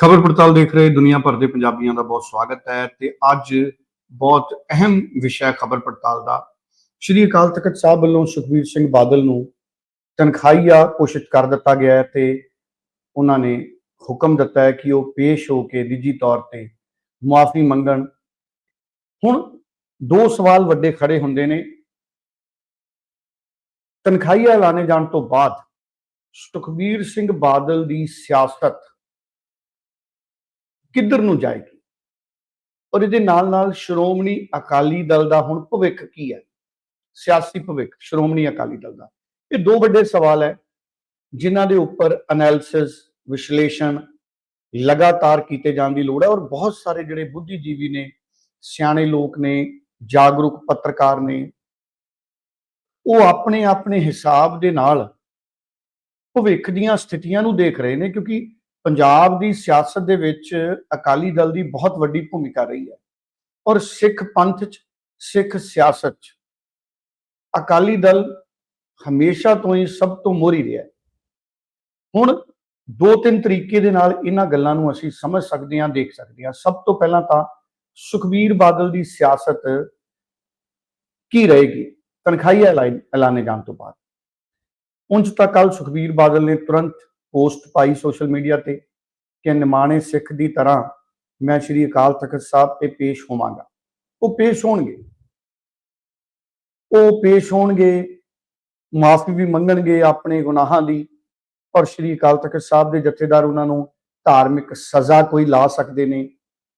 ਖਬਰ ਪੜਤਾਲ ਦੇਖ ਰਹੇ ਦੁਨੀਆ ਭਰ ਦੇ ਪੰਜਾਬੀਆਂ ਦਾ ਬਹੁਤ ਸਵਾਗਤ ਹੈ ਤੇ ਅੱਜ ਬਹੁਤ ਅਹਿਮ ਵਿਸ਼ਾ ਖਬਰ ਪੜਤਾਲ ਦਾ। ਸ਼੍ਰੀ ਅਕਾਲ ਤਖਤ ਸਾਹਿਬ ਵੱਲੋਂ ਸੁਖਬੀਰ ਸਿੰਘ ਬਾਦਲ ਨੂੰ ਤਨਖਾਹੀਆ ਘੋਸ਼ਿਤ ਕਰ ਦਿੱਤਾ ਗਿਆ ਹੈ ਤੇ ਉਹਨਾਂ ਨੇ ਹੁਕਮ ਦਿੱਤਾ ਹੈ ਕਿ ਉਹ ਪੇਸ਼ ਹੋ ਕੇ ਨਿੱਜੀ ਤੌਰ ਤੇ ਮੁਆਫੀ ਮੰਗਣ। ਹੁਣ ਦੋ ਸਵਾਲ ਵੱਡੇ ਖੜੇ ਹੁੰਦੇ ਨੇ। ਤਨਖਾਹੀਆ ਐਲਾਨੇ ਜਾਣ ਤੋਂ ਬਾਅਦ ਸੁਖਬੀਰ ਸਿੰਘ ਬਾਦਲ ਦੀ ਸਿਆਸਤ ਕਿੱਧਰ ਨੂੰ ਜਾਏਗੀ? ਔਰ ਇਹਦੇ ਨਾਲ ਨਾਲ ਸ਼੍ਰੋਮਣੀ ਅਕਾਲੀ ਦਲ ਦਾ ਹੁਣ ਭਵਿੱਖ ਕੀ ਹੈ? ਸਿਆਸੀ ਭਵਿੱਖ, ਸ਼੍ਰੋਮਣੀ ਅਕਾਲੀ ਦਲ ਦਾ। ਇਹ ਦੋ ਵੱਡੇ ਸਵਾਲ ਹੈ, ਜਿਨ੍ਹਾਂ ਦੇ ਉੱਪਰ ਐਨਾਲਿਸਿਸ ਵਿਸ਼ਲੇਸ਼ਣ ਲਗਾਤਾਰ ਕੀਤੇ ਜਾਣ ਦੀ ਲੋੜ ਹੈ ਔਰ ਬਹੁਤ ਸਾਰੇ ਜਿਹੜੇ ਬੁੱਧੀਜੀਵੀ ਨੇ, ਸਿਆਣੇ ਲੋਕ ਨੇ, ਜਾਗਰੂਕ ਪੱਤਰਕਾਰ ਨੇ, ਉਹ ਆਪਣੇ ਆਪਣੇ ਹਿਸਾਬ ਦੇ ਨਾਲ ਭਵਿੱਖ ਦੀਆਂ ਸਥਿਤੀਆਂ ਨੂੰ ਦੇਖ ਰਹੇ ਨੇ ਕਿਉਂਕਿ ਪੰਜਾਬ ਦੀ ਸਿਆਸਤ ਦੇ ਵਿੱਚ ਅਕਾਲੀ ਦਲ ਦੀ ਬਹੁਤ ਵੱਡੀ ਭੂਮਿਕਾ ਰਹੀ ਹੈ ਔਰ ਸਿੱਖ ਪੰਥ 'ਚ, ਸਿੱਖ ਸਿਆਸਤ 'ਚ। ਅਕਾਲੀ ਦਲ ਹਮੇਸ਼ਾ ਤੋਂ ਹੀ ਸਭ ਤੋਂ ਮੋਹਰੀ ਰਿਹਾ ਹੁਣ ਦੋ ਤਿੰਨ ਤਰੀਕੇ ਦੇ ਨਾਲ ਇਹਨਾਂ ਗੱਲਾਂ ਨੂੰ ਅਸੀਂ ਸਮਝ ਸਕਦੇ ਹਾਂ, ਦੇਖ ਸਕਦੇ ਹਾਂ। ਸਭ ਤੋਂ ਪਹਿਲਾਂ ਤਾਂ ਸੁਖਬੀਰ ਬਾਦਲ ਦੀ ਸਿਆਸਤ ਕੀ ਰਹੇਗੀ? ਤਨਖਾਹੀਆ ਐਲਾਨ- ਐਲਾਨੇ ਜਾਣ ਤੋਂ ਬਾਅਦ। ਉਂਝ ਤਾਂ ਕੱਲ ਸੁਖਬੀਰ ਬਾਦਲ ਨੇ ਤੁਰੰਤ ਪੋਸਟ ਪਾਈ ਸੋਸ਼ਲ ਮੀਡੀਆ ਤੇ ਕਿ ਨਿਮਾਣੇ ਸਿੱਖ ਦੀ ਤਰ੍ਹਾਂ ਮੈਂ ਸ੍ਰੀ ਅਕਾਲ ਤਖਤ ਸਾਹਿਬ ਤੇ ਪੇਸ਼ ਹੋਵਾਂਗਾ। ਉਹ ਪੇਸ਼ ਹੋਣਗੇ। ਉਹ ਪੇਸ਼ ਹੋਣਗੇ, ਮਾਫੀ ਵੀ ਮੰਗਣਗੇ ਆਪਣੇ ਗੁਨਾਹਾਂ ਦੀ, ਪਰ ਸ੍ਰੀ ਅਕਾਲ ਤਖਤ ਸਾਹਿਬ ਦੇ ਜਥੇਦਾਰ ਉਹਨਾਂ ਨੂੰ ਧਾਰਮਿਕ ਸਜ਼ਾ ਕੋਈ ਲਾ ਸਕਦੇ ਨੇ,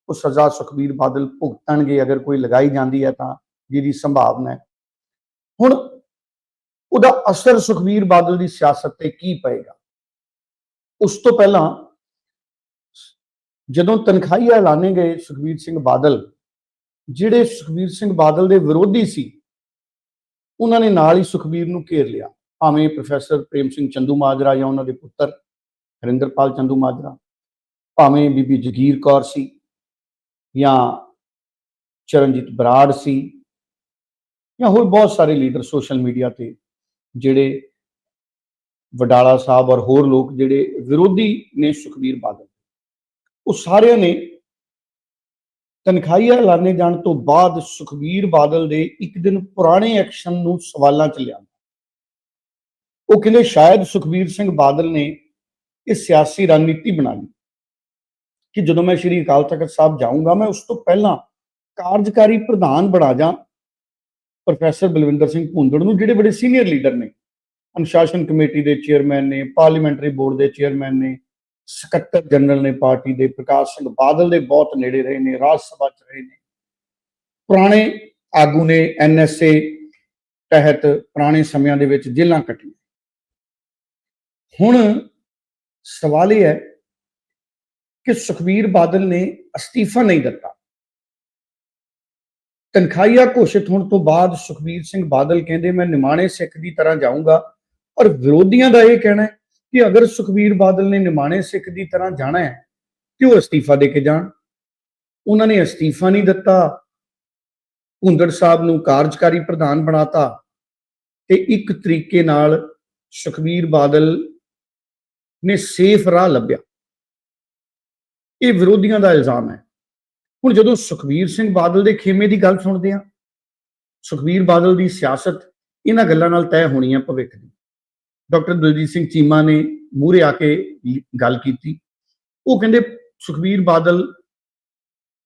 ਉਹ ਸਜ਼ਾ ਸੁਖਬੀਰ ਬਾਦਲ ਭੁਗਤਣਗੇ, ਅਗਰ ਕੋਈ ਲਗਾਈ ਜਾਂਦੀ ਹੈ ਤਾਂ ਜਿਹਦੀ ਸੰਭਾਵਨਾ ਹੈ। ਹੁਣ ਉਹਦਾ ਅਸਰ ਸੁਖਬੀਰ ਬਾਦਲ ਦੀ ਸਿਆਸਤ ਤੇ ਕੀ ਪਏਗਾ? ਉਸ ਤੋਂ ਪਹਿਲਾਂ ਜਦੋਂ ਤਨਖਾਹੀਆ ਐਲਾਨੇ ਗਏ ਸੁਖਬੀਰ ਸਿੰਘ ਬਾਦਲ, ਜਿਹੜੇ ਸੁਖਬੀਰ ਸਿੰਘ ਬਾਦਲ ਦੇ ਵਿਰੋਧੀ ਸੀ, ਉਹਨਾਂ ਨੇ ਨਾਲ ਹੀ ਸੁਖਬੀਰ ਨੂੰ ਘੇਰ ਲਿਆ। ਭਾਵੇਂ ਪ੍ਰੋਫੈਸਰ ਪ੍ਰੇਮ ਸਿੰਘ ਚੰਦੂ ਮਾਜਰਾ ਜਾਂ ਉਹਨਾਂ ਦੇ ਪੁੱਤਰ ਹਰਿੰਦਰਪਾਲ ਚੰਦੂ ਮਾਜਰਾ, ਭਾਵੇਂ ਬੀਬੀ ਜਗੀਰ ਕੌਰ ਸੀ ਜਾਂ ਚਰਨਜੀਤ ਬਰਾੜ ਸੀ ਜਾਂ ਹੋਰ ਬਹੁਤ ਸਾਰੇ ਲੀਡਰ ਸੋਸ਼ਲ ਮੀਡੀਆ ਤੇ ਜਿਹੜੇ ਵਡਾਲਾ ਸਾਹਿਬ ਔਰ ਹੋਰ ਲੋਕ ਜਿਹੜੇ ਵਿਰੋਧੀ ਨੇ ਸੁਖਬੀਰ ਬਾਦਲ, ਉਹ ਸਾਰਿਆਂ ਨੇ ਤਨਖਾਹੀਆ ਐਲਾਨੇ ਜਾਣ ਤੋਂ ਬਾਅਦ ਸੁਖਬੀਰ ਬਾਦਲ ਦੇ ਇੱਕ ਦਿਨ ਪੁਰਾਣੇ ਐਕਸ਼ਨ ਨੂੰ ਸਵਾਲਾਂ 'ਚ ਲਿਆ ਉਹ ਕਹਿੰਦੇ ਸ਼ਾਇਦ ਸੁਖਬੀਰ ਸਿੰਘ ਬਾਦਲ ਨੇ ਇਹ ਸਿਆਸੀ ਰਣਨੀਤੀ ਬਣਾ ਲਈ ਕਿ ਜਦੋਂ ਮੈਂ ਸ਼੍ਰੀ ਅਕਾਲ ਤਖਤ ਸਾਹਿਬ ਜਾਊਂਗਾ, ਮੈਂ ਉਸ ਤੋਂ ਪਹਿਲਾਂ ਕਾਰਜਕਾਰੀ ਪ੍ਰਧਾਨ ਬਣਾ ਜਾ ਪ੍ਰੋਫੈਸਰ ਬਲਵਿੰਦਰ ਸਿੰਘ ਭੁੰਦੜ ਨੂੰ, ਜਿਹੜੇ ਬੜੇ ਸੀਨੀਅਰ ਲੀਡਰ ਨੇ ਅਨੁਸ਼ਾਸਨ ਕਮੇਟੀ ਦੇ ਚੇਅਰਮੈਨ ਨੇ, ਪਾਰਲੀਮੈਂਟਰੀ ਬੋਰਡ ਦੇ ਚੇਅਰਮੈਨ ਨੇ, ਸਕੱਤਰ ਜਨਰਲ ਨੇ, ਪਾਰਟੀ ਦੇ ਪ੍ਰਕਾਸ਼ ਸਿੰਘ ਬਾਦਲ ਦੇ ਬਹੁਤ ਨੇੜੇ ਰਹੇ ਨੇ, ਰਾਜ ਸਭਾ ਚ ਰਹੇ ਨੇ। ਪੁਰਾਣੇ ਆਗੂ ਨੇ ਐਨਐਸਏ ਤਹਿਤ ਪੁਰਾਣੇ ਸਮਿਆਂ ਦੇ ਵਿੱਚ ਜੇਲਾਂ ਕੱਟੀਆਂ। ਹੁਣ ਸਵਾਲ ਇਹ ਹੈ ਕਿ ਸੁਖਬੀਰ ਬਾਦਲ ਨੇ ਅਸਤੀਫਾ ਨਹੀਂ ਦਿੱਤਾ। ਤਨਖਾਹੀਆ ਘੋਸ਼ਿਤ ਹੋਣ ਤੋਂ ਬਾਅਦ ਸੁਖਬੀਰ ਸਿੰਘ ਬਾਦਲ ਕਹਿੰਦੇ, ਮੈਂ ਨਿਮਾਣੇ ਸਿੱਖ ਦੀ ਤਰ੍ਹਾਂ ਜਾਊਂਗਾ ਔਰ ਵਿਰੋਧੀਆਂ ਦਾ ਇਹ ਕਹਿਣਾ ਹੈ ਕਿ ਅਗਰ ਸੁਖਬੀਰ ਬਾਦਲ ਨੇ ਨਿਮਾਣੇ ਸਿੱਖ ਦੀ ਤਰ੍ਹਾਂ ਜਾਣਾ ਹੈ ਤੇ ਉਹ ਅਸਤੀਫਾ ਦੇ ਕੇ ਜਾਣ। ਉਹਨਾਂ ਨੇ ਅਸਤੀਫਾ ਨਹੀਂ ਦਿੱਤਾ। ਭੁੰਦੜ ਸਾਹਿਬ ਨੂੰ ਕਾਰਜਕਾਰੀ ਪ੍ਰਧਾਨ ਬਣਾਤਾ ਤੇ ਇੱਕ ਤਰੀਕੇ ਨਾਲ ਸੁਖਬੀਰ ਬਾਦਲ ਨੇ ਸੇਫ ਰਾਹ ਲੱਭਿਆ। ਇਹ ਵਿਰੋਧੀਆਂ ਦਾ ਇਲਜ਼ਾਮ ਹੈ। ਹੁਣ ਜਦੋਂ ਸੁਖਬੀਰ ਸਿੰਘ ਬਾਦਲ ਦੇ ਖੇਮੇ ਦੀ ਗੱਲ ਸੁਣਦੇ ਆ ਸੁਖਬੀਰ ਬਾਦਲ ਦੀ ਸਿਆਸਤ ਇਹਨਾਂ ਗੱਲਾਂ ਨਾਲ ਤੈਅ ਹੋਣੀ ਹੈ ਭਵਿੱਖ ਦੀ। ਡਾਕਟਰ ਦਲਜੀਤ ਸਿੰਘ ਚੀਮਾ ਨੇ ਮੂਹਰੇ ਆ ਕੇ ਗੱਲ ਕੀਤੀ। ਉਹ ਕਹਿੰਦੇ, ਸੁਖਬੀਰ ਬਾਦਲ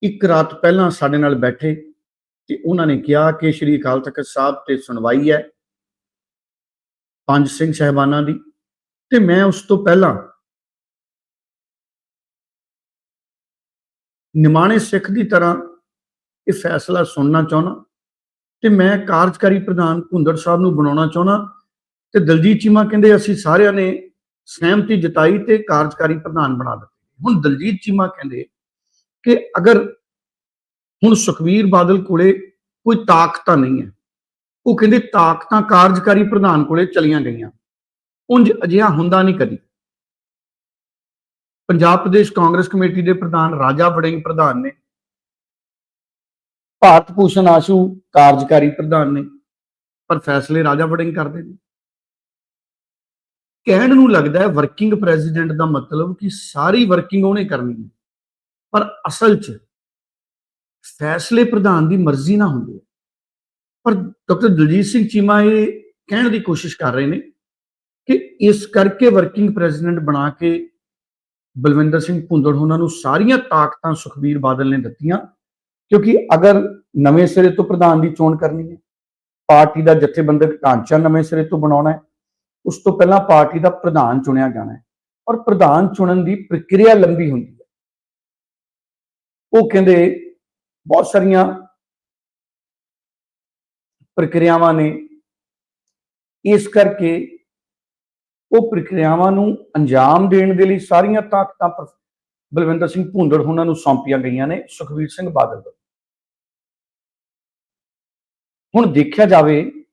ਇੱਕ ਰਾਤ ਪਹਿਲਾਂ ਸਾਡੇ ਨਾਲ ਬੈਠੇ ਤੇ ਉਹਨਾਂ ਨੇ ਕਿਹਾ ਕਿ ਸ਼੍ਰੀ ਅਕਾਲ ਤਖਤ ਸਾਹਿਬ ਤੇ ਸੁਣਵਾਈ ਹੈ ਪੰਜ ਸਿੰਘ ਸਹਿਬਾਨਾਂ ਦੀ ਤੇ ਮੈਂ ਉਸ ਤੋਂ ਪਹਿਲਾਂ ਨਿਮਾਣੇ ਸਿੱਖ ਦੀ ਤਰ੍ਹਾਂ ਇਹ ਫੈਸਲਾ ਸੁਣਨਾ ਚਾਹੁੰਦਾ ਤੇ ਮੈਂ ਕਾਰਜਕਾਰੀ ਪ੍ਰਧਾਨ ਭੁੰਦੜ ਸਾਹਿਬ ਨੂੰ ਬਣਾਉਣਾ ਚਾਹੁੰਦਾ ਤੇ ਦਲਜੀਤ ਚੀਮਾ ਕਹਿੰਦੇ ਅਸੀਂ ਸਾਰਿਆਂ ਨੇ ਸਹਿਮਤੀ ਜਤਾਈ ਤੇ ਕਾਰਜਕਾਰੀ ਪ੍ਰਧਾਨ ਬਣਾ ਦਿੱਤੇ। ਹੁਣ ਦਲਜੀਤ ਚੀਮਾ ਕਹਿੰਦੇ ਕਿ ਅਗਰ ਹੁਣ ਸੁਖਵੀਰ ਬਾਦਲ ਕੋਲੇ ਕੋਈ ਤਾਕਤਾਂ ਨਹੀਂ ਹੈ, ਉਹ ਕਹਿੰਦੇ ਤਾਕਤਾਂ ਕਾਰਜਕਾਰੀ ਪ੍ਰਧਾਨ ਕੋਲੇ ਚਲੀਆਂ ਗਈਆਂ। ਉਂਝ ਅਜਿਹਾ ਹੁੰਦਾ ਨਹੀਂ ਕਦੀ। ਪੰਜਾਬ ਪ੍ਰਦੇਸ਼ ਕਾਂਗਰਸ ਕਮੇਟੀ ਦੇ ਪ੍ਰਧਾਨ ਰਾਜਾ ਵੜਿੰਗ ਪ੍ਰਧਾਨ ਨੇ, ਭਾਰਤ ਭੂਸ਼ਣ ਆਸ਼ੂ ਕਾਰਜਕਾਰੀ ਪ੍ਰਧਾਨ ਨੇ, ਪਰ ਫੈਸਲੇ ਰਾਜਾ ਵੜਿੰਗ ਕਰਦੇ ਨੇ। ਕਹਿਣ ਨੂੰ ਲੱਗਦਾ ਹੈ ਵਰਕਿੰਗ ਪ੍ਰੈਜ਼ੀਡੈਂਟ ਦਾ ਮਤਲਬ ਕਿ ਸਾਰੀ ਵਰਕਿੰਗ ਉਹਨੇ ਕਰਨੀ ਹੈ। ਪਰ ਅਸਲ 'ਚ ਫੈਸਲੇ ਪ੍ਰਧਾਨ ਦੀ ਮਰਜ਼ੀ ਨਾਲ ਹੁੰਦੇ ਆ ਪਰ ਡਾਕਟਰ ਦਲਜੀਤ ਸਿੰਘ ਚੀਮਾ ਇਹ ਕਹਿਣ ਦੀ ਕੋਸ਼ਿਸ਼ ਕਰ ਰਹੇ ਨੇ ਕਿ ਇਸ ਕਰਕੇ ਵਰਕਿੰਗ ਪ੍ਰੈਜ਼ੀਡੈਂਟ ਬਣਾ ਕੇ ਬਲਵਿੰਦਰ ਸਿੰਘ ਭੁੰਦੜ ਉਹਨਾਂ ਨੂੰ ਸਾਰੀਆਂ ਤਾਕਤਾਂ ਸੁਖਬੀਰ ਬਾਦਲ ਨੇ ਦਿੱਤੀਆਂ, ਕਿਉਂਕਿ ਅਗਰ ਨਵੇਂ ਸਿਰੇ ਤੋਂ ਪ੍ਰਧਾਨ ਦੀ ਚੋਣ ਕਰਨੀ ਹੈ, ਪਾਰਟੀ ਦਾ ਜਥੇਬੰਦਕ ਢਾਂਚਾ ਨਵੇਂ ਸਿਰੇ ਤੋਂ ਬਣਾਉਣਾ ਹੈ ਉਸ ਤੋਂ ਪਹਿਲਾਂ ਪਾਰਟੀ ਦਾ ਪ੍ਰਧਾਨ ਚੁਣਿਆ ਜਾਣਾ ਹੈ ਔਰ ਪ੍ਰਧਾਨ ਚੁਣਨ ਦੀ ਪ੍ਰਕਿਰਿਆ ਲੰਬੀ ਹੁੰਦੀ ਹੈ। ਉਹ ਕਹਿੰਦੇ ਬਹੁਤ ਸਾਰੀਆਂ ਪ੍ਰਕਿਰਿਆਵਾਂ ਨੇ। ਇਸ ਕਰਕੇ ਉਹ ਪ੍ਰਕਿਰਿਆਵਾਂ ਨੂੰ ਅੰਜਾਮ ਦੇਣ ਦੇ ਲਈ ਸਾਰੀਆਂ ਤਾਕਤਾਂ ਪਰ- ਬਲਵਿੰਦਰ ਸਿੰਘ ਭੁੰਦੜ ਉਹਨਾਂ ਨੂੰ ਸੌਂਪੀਆਂ ਗਈਆਂ ਨੇ, ਸੁਖਬੀਰ ਸਿੰਘ ਬਾਦਲ ਵੱਲੋਂ। ਹੁਣ ਦੇਖਿਆ ਜਾਵੇ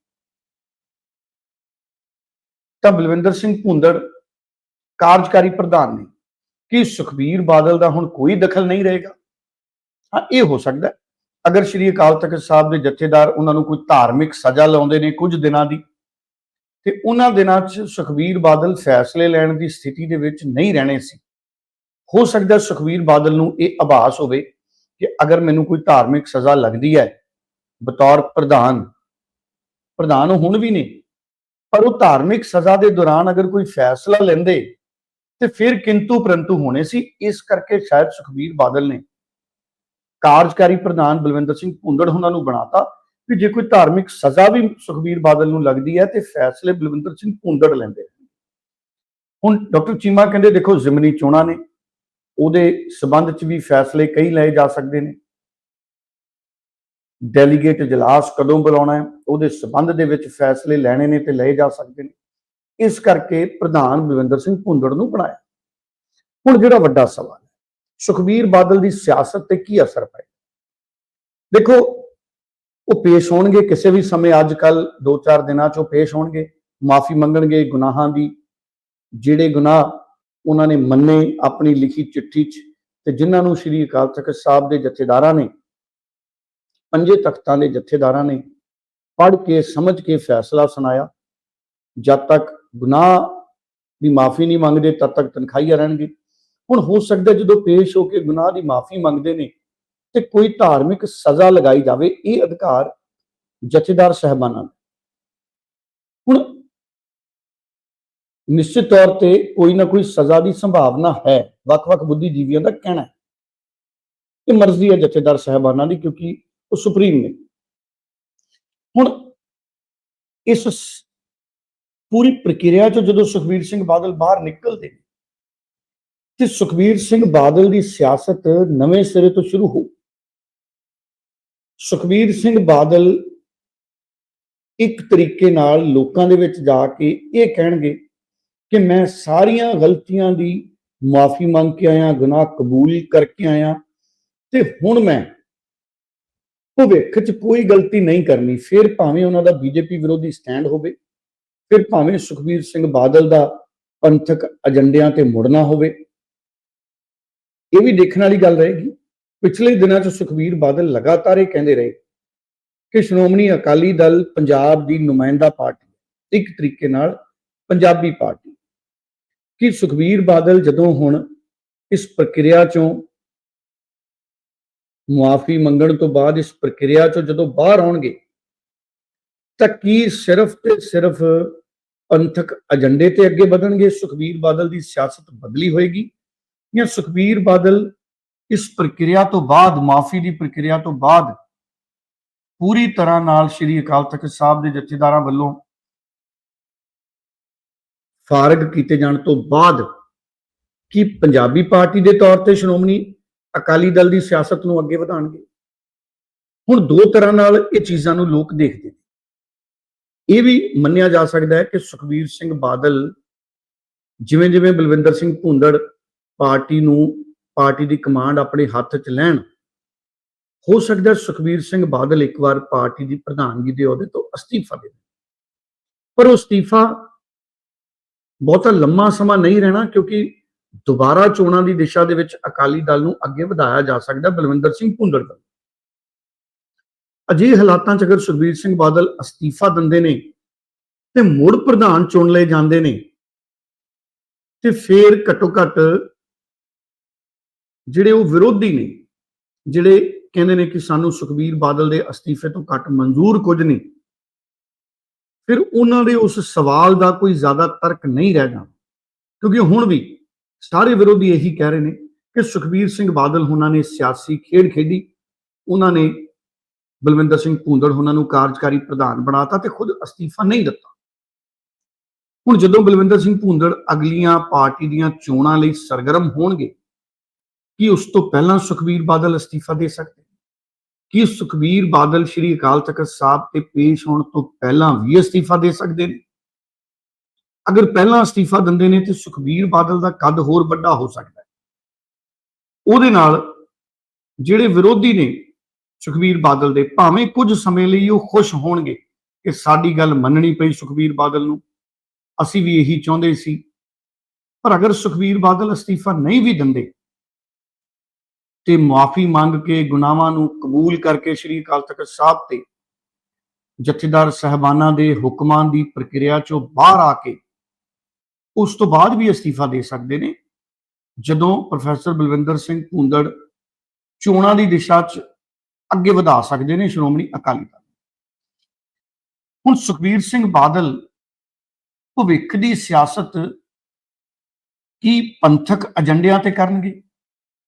ਤਾਂ ਬਲਵਿੰਦਰ ਸਿੰਘ ਭੁੰਦੜ ਕਾਰਜਕਾਰੀ ਪ੍ਰਧਾਨ ਨੇ ਕਿ ਸੁਖਬੀਰ ਬਾਦਲ ਦਾ ਹੁਣ ਕੋਈ ਦਖਲ ਨਹੀਂ ਰਹੇਗਾ। ਹਾਂ, ਇਹ ਹੋ ਸਕਦਾ ਅਗਰ ਸ਼੍ਰੀ ਅਕਾਲ ਤਖਤ ਸਾਹਿਬ ਦੇ ਜਥੇਦਾਰ ਉਹਨਾਂ ਨੂੰ ਕੋਈ ਧਾਰਮਿਕ ਸਜ਼ਾ ਲਾਉਂਦੇ ਨੇ ਕੁਝ ਦਿਨਾਂ ਦੀ, ਤੇ ਉਹਨਾਂ ਦਿਨਾਂ 'ਚ ਸੁਖਬੀਰ ਬਾਦਲ ਫੈਸਲੇ ਲੈਣ ਦੀ ਸਥਿਤੀ ਦੇ ਵਿੱਚ ਨਹੀਂ ਰਹਿਣੇ ਸੀ। ਹੋ ਸਕਦਾ ਸੁਖਬੀਰ ਬਾਦਲ ਨੂੰ ਇਹ ਆਭਾਸ ਹੋਵੇ ਕਿ ਅਗਰ ਮੈਨੂੰ ਕੋਈ ਧਾਰਮਿਕ ਸਜ਼ਾ ਲੱਗਦੀ ਹੈ, ਬਤੌਰ ਪ੍ਰਧਾਨ ਪ੍ਰਧਾਨ ਹੁਣ ਵੀ ਨੇ ਪਰ ਉਹ ਧਾਰਮਿਕ ਸਜ਼ਾ ਦੇ ਦੌਰਾਨ ਅਗਰ ਕੋਈ ਫੈਸਲਾ ਲੈਂਦੇ, ਤੇ ਫਿਰ ਕਿੰਤੂ ਪਰੰਤੂ ਹੋਣੇ ਸੀ, ਇਸ ਕਰਕੇ ਸ਼ਾਇਦ ਸੁਖਬੀਰ ਬਾਦਲ ਨੇ ਕਾਰਜਕਾਰੀ ਪ੍ਰਧਾਨ ਬਲਵਿੰਦਰ ਸਿੰਘ ਭੁੰਦੜ ਉਹਨਾਂ ਨੂੰ ਬਣਾਤਾ ਕਿ ਜੇ ਕੋਈ ਧਾਰਮਿਕ ਸਜ਼ਾ ਵੀ ਸੁਖਬੀਰ ਬਾਦਲ ਨੂੰ ਲੱਗਦੀ ਹੈ, ਤੇ ਫੈਸਲੇ ਬਲਵਿੰਦਰ ਸਿੰਘ ਭੁੰਦੜ ਲੈਂਦੇ ਹੁਣ ਡਾਕਟਰ ਚੀਮਾ ਕਹਿੰਦੇ ਦੇਖੋ ਜ਼ਿਮਨੀ ਚੋਣਾਂ ਨੇ, ਉਹਦੇ ਸਬੰਧ ਚ ਵੀ ਫੈਸਲੇ ਕਈ ਲਏ ਜਾ ਸਕਦੇ ਨੇ। ਡੈਲੀਗੇਟ ਇਜਲਾਸ ਕਦੋਂ ਬੁਲਾਉਣਾ ਹੈ, ਉਹਦੇ ਸਬੰਧ ਦੇ ਵਿੱਚ ਫੈਸਲੇ ਲੈਣੇ ਨੇ ਤੇ ਲਏ ਜਾ ਸਕਦੇ ਨੇ। ਇਸ ਕਰਕੇ ਪ੍ਰਧਾਨ ਬਲਵਿੰਦਰ ਸਿੰਘ ਭੁੰਦੜ ਨੂੰ ਬਣਾਇਆ ਹੁਣ ਜਿਹੜਾ ਵੱਡਾ ਸਵਾਲ ਹੈ, ਸੁਖਬੀਰ ਬਾਦਲ ਦੀ ਸਿਆਸਤ ਤੇ ਕੀ ਅਸਰ ਪਏ? ਦੇਖੋ, ਉਹ ਪੇਸ਼ ਹੋਣਗੇ ਕਿਸੇ ਵੀ ਸਮੇਂ ਅੱਜ ਕੱਲ 2-4 ਦਿਨਾਂ 'ਚ ਉਹ ਪੇਸ਼ ਹੋਣਗੇ। ਮਾਫੀ ਮੰਗਣਗੇ ਗੁਨਾਹਾਂ ਦੀ। ਜਿਹੜੇ ਗੁਨਾਹ ਉਹਨਾਂ ਨੇ ਮੰਨੇ ਆਪਣੀ ਲਿਖੀ ਚਿੱਠੀ 'ਚ, ਤੇ ਜਿਨ੍ਹਾਂ ਨੂੰ ਸ੍ਰੀ ਅਕਾਲ ਤਖਤ ਸਾਹਿਬ ਦੇ ਜਥੇਦਾਰਾਂ ਨੇ ਪੰਜੇ ਤਖਤਾਂ ਦੇ ਜਥੇਦਾਰਾਂ ਨੇ ਪੜ੍ਹ ਕੇ, ਸਮਝ ਕੇ ਫੈਸਲਾ ਸੁਣਾਇਆ। ਜਦ ਤੱਕ ਗੁਨਾਹ ਦੀ ਮਾਫੀ ਨਹੀਂ ਮੰਗਦੇ, ਤਦ ਤੱਕ ਤਨਖਾਹੀਆਂ ਰਹਿਣਗੇ ਹੁਣ ਹੋ ਸਕਦਾ ਜਦੋਂ ਪੇਸ਼ ਹੋ ਕੇ ਗੁਨਾਹ ਦੀ ਮਾਫੀ ਮੰਗਦੇ ਨੇ ਤੇ ਕੋਈ ਧਾਰਮਿਕ ਸਜ਼ਾ ਲਗਾਈ ਜਾਵੇ, ਇਹ ਅਧਿਕਾਰ ਜਥੇਦਾਰ ਸਹਿਬਾਨਾਂ ਦਾ। ਹੁਣ ਨਿਸ਼ਚਿਤ ਤੌਰ ਤੇ ਕੋਈ ਨਾ ਕੋਈ ਸਜ਼ਾ ਦੀ ਸੰਭਾਵਨਾ ਹੈ, ਵੱਖ-ਵੱਖ ਬੁੱਧੀਜੀਵੀਆਂ ਦਾ ਕਹਿਣਾ ਹੈ। ਇਹ ਮਰਜ਼ੀ ਹੈ ਜਥੇਦਾਰ ਸਹਿਬਾਨਾਂ ਦੀ, ਕਿਉਂਕਿ ਉਹ ਸੁਪਰੀਮ ਨੇ। ਹੁਣ ਇਸ ਪੂਰੀ ਪ੍ਰਕਿਰਿਆ ਚੋਂ ਜਦੋਂ ਸੁਖਬੀਰ ਸਿੰਘ ਬਾਦਲ ਬਾਹਰ ਨਿਕਲਦੇ ਨੇ, ਤੇ ਸੁਖਬੀਰ ਸਿੰਘ ਬਾਦਲ ਦੀ ਸਿਆਸਤ ਨਵੇਂ ਸਿਰੇ ਤੋਂ ਸ਼ੁਰੂ ਹੋ। ਸੁਖਬੀਰ ਸਿੰਘ ਬਾਦਲ ਇੱਕ ਤਰੀਕੇ ਨਾਲ ਲੋਕਾਂ ਦੇ ਵਿੱਚ ਜਾ ਕੇ ਇਹ ਕਹਿਣਗੇ ਕਿ ਮੈਂ ਸਾਰੀਆਂ ਗਲਤੀਆਂ ਦੀ ਮਾਫੀ ਮੰਗ ਕੇ ਆਇਆ, ਗੁਨਾਹ ਕਬੂਲ ਕਰਕੇ ਆਇਆ, ਤੇ ਹੁਣ ਮੈਂ ਭਵਿੱਖ 'ਚ ਕੋਈ ਗਲਤੀ ਨਹੀਂ ਕਰਨੀ, ਫਿਰ ਭਾਵੇਂ ਉਹਨਾਂ ਦਾ ਬੀਜੇਪੀ ਵਿਰੋਧੀ ਸਟੈਂਡ ਹੋਵੇ, ਫਿਰ ਭਾਵੇਂ ਸੁਖਬੀਰ ਸਿੰਘ ਬਾਦਲ ਦਾ ਪੰਥਕ ਏਜੰਡਿਆਂ ਤੇ ਮੁੜਨਾ ਹੋਵੇ, ਇਹ ਵੀ ਦੇਖਣ ਵਾਲੀ ਗੱਲ ਰਹੇਗੀ। ਪਿਛਲੇ ਦਿਨਾਂ 'ਚ ਸੁਖਬੀਰ ਬਾਦਲ ਲਗਾਤਾਰ ਇਹ ਕਹਿੰਦੇ ਰਹੇ ਕਿ ਸ਼੍ਰੋਮਣੀ ਅਕਾਲੀ ਦਲ ਪੰਜਾਬ ਦੀ ਨੁਮਾਇੰਦਾ ਪਾਰਟੀ ਇੱਕ ਤਰੀਕੇ ਨਾਲ ਪੰਜਾਬੀ ਪਾਰਟੀ। ਕਿ ਸੁਖਬੀਰ ਬਾਦਲ ਜਦੋਂ ਹੁਣ ਇਸ ਪ੍ਰਕਿਰਿਆ 'ਚੋਂ ਮੁਆਫੀ ਮੰਗਣ ਤੋਂ ਬਾਅਦ ਇਸ ਪ੍ਰਕਿਰਿਆ 'ਚੋਂ ਜਦੋਂ ਬਾਹਰ ਆਉਣਗੇ, ਤਾਂ ਕੀ ਸਿਰਫ ਤੇ ਸਿਰਫ ਪੰਥਕ ਏਜੰਡੇ ਤੇ ਅੱਗੇ ਵਧਣਗੇ? ਸੁਖਬੀਰ ਬਾਦਲ ਦੀ ਸਿਆਸਤ ਬਦਲੀ ਹੋਏਗੀ ਜਾਂ ਸੁਖਬੀਰ ਬਾਦਲ ਇਸ ਪ੍ਰਕਿਰਿਆ ਤੋਂ ਬਾਅਦ ਮਾਫੀ ਦੀ ਪ੍ਰਕਿਰਿਆ ਤੋਂ ਬਾਅਦ ਪੂਰੀ ਤਰ੍ਹਾਂ ਨਾਲ ਸ੍ਰੀ ਅਕਾਲ ਤਖਤ ਸਾਹਿਬ ਦੇ ਜਥੇਦਾਰਾਂ ਵੱਲੋਂ ਫਾਰਗ ਕੀਤੇ ਜਾਣ ਤੋਂ ਬਾਅਦ ਕੀ ਪੰਜਾਬੀ ਪਾਰਟੀ ਦੇ ਤੌਰ ਤੇ ਸ਼੍ਰੋਮਣੀ ਅਕਾਲੀ ਦਲ ਦੀ ਸਿਆਸਤ ਨੂੰ ਅੱਗੇ ਵਧਾਉਣਗੇ। ਹੁਣ ਦੋ ਤਰ੍ਹਾਂ ਨਾਲ ਇਹ ਚੀਜ਼ਾਂ ਨੂੰ ਲੋਕ ਦੇਖਦੇ ਨੇ। ਇਹ ਵੀ ਮੰਨਿਆ ਜਾ ਸਕਦਾ ਹੈ ਕਿ ਸੁਖਬੀਰ ਸਿੰਘ ਬਾਦਲ ਜਿਵੇਂ ਜਿਵੇਂ ਬਲਵਿੰਦਰ ਸਿੰਘ ਭੁੰਦੜ ਪਾਰਟੀ ਨੂੰ, ਪਾਰਟੀ ਦੀ ਕਮਾਂਡ ਆਪਣੇ ਹੱਥ 'ਚ ਲੈਣ, ਹੋ ਸਕਦਾ ਹੈ ਸੁਖਬੀਰ ਸਿੰਘ ਬਾਦਲ ਇੱਕ ਵਾਰ ਪਾਰਟੀ ਦੀ ਪ੍ਰਧਾਨਗੀ ਦੇ ਅਹੁਦੇ ਤੋਂ ਅਸਤੀਫਾ ਦੇ ਪਰ ਉਹ ਅਸਤੀਫਾ ਬਹੁਤਾ ਲੰਮਾ ਸਮਾਂ ਨਹੀਂ ਰਹਿਣਾ ਕਿਉਂਕਿ ਦੁਬਾਰਾ ਚੋਣਾਂ ਦੀ ਦਿਸ਼ਾ ਦੇ ਵਿੱਚ ਅਕਾਲੀ ਦਲ ਨੂੰ ਅੱਗੇ ਵਧਾਇਆ ਜਾ ਸਕਦਾ ਬਲਵਿੰਦਰ ਸਿੰਘ ਭੁੰਦੜ ਵੱਲੋਂ ਅਜਿਹੇ ਹਾਲਾਤਾਂ 'ਚ ਅਗਰ ਸੁਖਬੀਰ ਸਿੰਘ ਬਾਦਲ ਅਸਤੀਫਾ ਦਿੰਦੇ ਨੇ ਤੇ ਮੁੜ ਪ੍ਰਧਾਨ ਚੁਣ ਲਏ ਜਾਂਦੇ ਨੇ, ਤੇ ਫੇਰ ਘੱਟੋ ਘੱਟ ਜਿਹੜੇ ਉਹ ਵਿਰੋਧੀ ਨੇ, ਜਿਹੜੇ ਕਹਿੰਦੇ ਨੇ ਕਿ ਸਾਨੂੰ ਸੁਖਬੀਰ ਬਾਦਲ ਦੇ ਅਸਤੀਫੇ ਤੋਂ ਘੱਟ ਮਨਜ਼ੂਰ ਕੁਝ ਨਹੀਂ, ਫਿਰ ਉਹਨਾਂ ਦੇ ਉਸ ਸਵਾਲ ਦਾ ਕੋਈ ਜ਼ਿਆਦਾ ਤਰਕ ਨਹੀਂ ਰਹਿ ਜਾਣਾ। ਕਿਉਂਕਿ ਹੁਣ ਵੀ ਸਾਰੇ ਵਿਰੋਧੀ ਇਹੀ ਕਹਿ ਰਹੇ ਨੇ ਕਿ ਸੁਖਬੀਰ ਸਿੰਘ ਬਾਦਲ ਉਹਨਾਂ ਨੇ ਸਿਆਸੀ ਖੇਡ ਖੇਡੀ, ਉਹਨਾਂ ਨੇ ਬਲਵਿੰਦਰ ਸਿੰਘ ਭੂੰਦੜ ਉਹਨਾਂ ਨੂੰ ਕਾਰਜਕਾਰੀ ਪ੍ਰਧਾਨ ਬਣਾਤਾ ਤੇ ਖੁਦ ਅਸਤੀਫਾ ਨਹੀਂ ਦਿੱਤਾ। ਹੁਣ ਜਦੋਂ ਬਲਵਿੰਦਰ ਸਿੰਘ ਭੂੰਦੜ ਅਗਲੀਆਂ ਪਾਰਟੀ ਦੀਆਂ ਚੋਣਾਂ ਲਈ ਸਰਗਰਮ ਹੋਣਗੇ, ਕੀ ਉਸ ਤੋਂ ਪਹਿਲਾਂ ਸੁਖਬੀਰ ਬਾਦਲ ਅਸਤੀਫਾ ਦੇ ਸਕਦੇ? ਕੀ ਸੁਖਬੀਰ ਬਾਦਲ ਸ਼੍ਰੀ ਅਕਾਲ ਤਖਤ ਸਾਹਿਬ ਤੇ ਪੇਸ਼ ਹੋਣ ਤੋਂ ਪਹਿਲਾਂ ਵੀ ਅਸਤੀਫਾ ਦੇ ਸਕਦੇ ਨੇ? ਅਗਰ ਪਹਿਲਾਂ ਅਸਤੀਫਾ ਦਿੰਦੇ ਨੇ ਤੇ ਸੁਖਬੀਰ ਬਾਦਲ ਦਾ ਕੱਦ ਹੋਰ ਵੱਡਾ ਹੋ ਸਕਦਾ ਹੈ। ਉਹਦੇ ਨਾਲ ਜਿਹੜੇ ਵਿਰੋਧੀ ਨੇ ਸੁਖਬੀਰ ਬਾਦਲ ਦੇ, ਭਾਵੇਂ ਕੁਝ ਸਮੇਂ ਲਈ ਉਹ ਖੁਸ਼ ਹੋਣਗੇ ਕਿ ਸਾਡੀ ਗੱਲ ਮੰਨਣੀ ਪਈ ਸੁਖਬੀਰ ਬਾਦਲ ਨੂੰ, ਅਸੀਂ ਵੀ ਇਹੀ ਚਾਹੁੰਦੇ ਸੀ। ਪਰ ਅਗਰ ਸੁਖਬੀਰ ਬਾਦਲ ਅਸਤੀਫਾ ਨਹੀਂ ਵੀ ਦਿੰਦੇ ਤੇ ਮਾਫੀ ਮੰਗ ਕੇ ਗੁਨਾਹਾਂ ਨੂੰ ਕਬੂਲ ਕਰਕੇ ਸ੍ਰੀ ਅਕਾਲ ਤਖਤ ਸਾਹਿਬ ਤੇ ਜਥੇਦਾਰ ਸਹਿਬਾਨਾਂ ਦੇ ਹੁਕਮਾਂ ਦੀ ਪ੍ਰਕਿਰਿਆ ਚੋਂ ਬਾਹਰ ਆ ਕੇ ਉਸ ਤੋਂ ਬਾਅਦ ਵੀ ਅਸਤੀਫਾ ਦੇ ਸਕਦੇ ਨੇ। ਜਦੋਂ ਪ੍ਰੋਫੈਸਰ ਬਲਵਿੰਦਰ ਸਿੰਘ ਭੁੰਦੜ ਚੋਣਾਂ ਦੀ ਦਿਸ਼ਾ 'ਚ ਅੱਗੇ ਵਧਾ ਸਕਦੇ ਨੇ, ਸ਼੍ਰੋਮਣੀ ਅਕਾਲੀ ਦਲ। ਹੁਣ ਸੁਖਬੀਰ ਸਿੰਘ ਬਾਦਲ ਭਵਿੱਖ ਦੀ ਸਿਆਸਤ ਕੀ ਪੰਥਕ ਏਜੰਡਿਆਂ ਤੇ ਕਰਨਗੇ?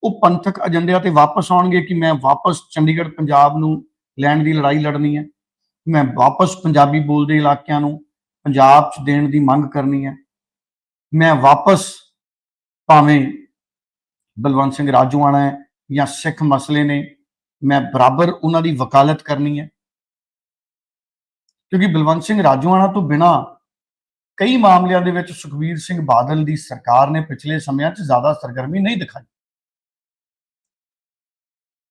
ਉਹ ਪੰਥਕ ਏਜੰਡਿਆਂ ਤੇ ਵਾਪਸ ਆਉਣਗੇ ਕਿ ਮੈਂ ਵਾਪਸ ਚੰਡੀਗੜ੍ਹ, ਪੰਜਾਬ ਨੂੰ ਲੈਣ ਦੀ ਲੜਾਈ ਲੜਨੀ ਹੈ? ਮੈਂ ਵਾਪਸ ਪੰਜਾਬੀ ਬੋਲਦੇ ਇਲਾਕਿਆਂ ਨੂੰ ਪੰਜਾਬ 'ਚ ਦੇਣ ਦੀ ਮੰਗ ਕਰਨੀ ਹੈ? ਮੈਂ ਵਾਪਸ ਭਾਵੇਂ ਬਲਵੰਤ ਸਿੰਘ ਰਾਜੂਆਣਾ ਹੈ ਜਾਂ ਸਿੱਖ ਮਸਲੇ ਨੇ, ਮੈਂ ਬਰਾਬਰ ਉਹਨਾਂ ਦੀ ਵਕਾਲਤ ਕਰਨੀ ਹੈ। ਕਿਉਂਕਿ ਬਲਵੰਤ ਸਿੰਘ ਰਾਜੂਆਣਾ ਤੋਂ ਬਿਨਾ ਕਈ ਮਾਮਲਿਆਂ ਦੇ ਵਿੱਚ ਸੁਖਬੀਰ ਸਿੰਘ ਬਾਦਲ ਦੀ ਸਰਕਾਰ ਨੇ ਪਿਛਲੇ ਸਮਿਆਂ 'ਚ ਜ਼ਿਆਦਾ ਸਰਗਰਮੀ ਨਹੀਂ ਦਿਖਾਈ।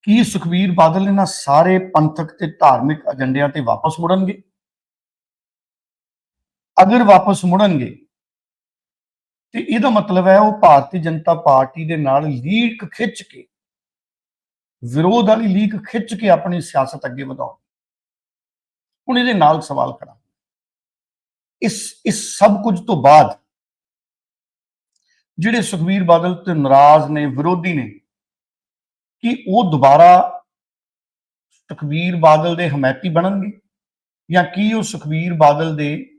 ਕੀ ਸੁਖਬੀਰ ਬਾਦਲ ਇਹਨਾਂ ਸਾਰੇ ਪੰਥਕ ਤੇ ਧਾਰਮਿਕ ਏਜੰਡਿਆਂ ਤੇ ਵਾਪਸ ਮੁੜਨਗੇ? ਅਗਰ ਵਾਪਸ ਮੁੜਨਗੇ ਤੇ ਇਹਦਾ ਮਤਲਬ ਹੈ ਉਹ ਭਾਰਤੀ ਜਨਤਾ ਪਾਰਟੀ ਦੇ ਨਾਲ ਲੀਕ ਖਿੱਚ ਕੇ, ਵਿਰੋਧ ਵਾਲੀ ਲੀਕ ਖਿੱਚ ਕੇ ਆਪਣੀ ਸਿਆਸਤ ਅੱਗੇ ਵਧਾਉਣ। ਹੁਣ ਇਹਦੇ ਨਾਲ ਸਵਾਲ ਖੜਾ। ਇਸ ਇਸ ਸਭ ਕੁਝ ਤੋਂ ਬਾਅਦ ਜਿਹੜੇ ਸੁਖਬੀਰ ਬਾਦਲ ਤੇ ਨਾਰਾਜ਼ ਨੇ, ਵਿਰੋਧੀ ਨੇ, ਕਿ ਉਹ ਦੁਬਾਰਾ ਸੁਖਬੀਰ ਬਾਦਲ ਦੇ ਹਮਾਇਤੀ ਬਣਨਗੇ? ਜਾਂ ਕੀ ਉਹ ਸੁਖਬੀਰ ਬਾਦਲ ਦੇ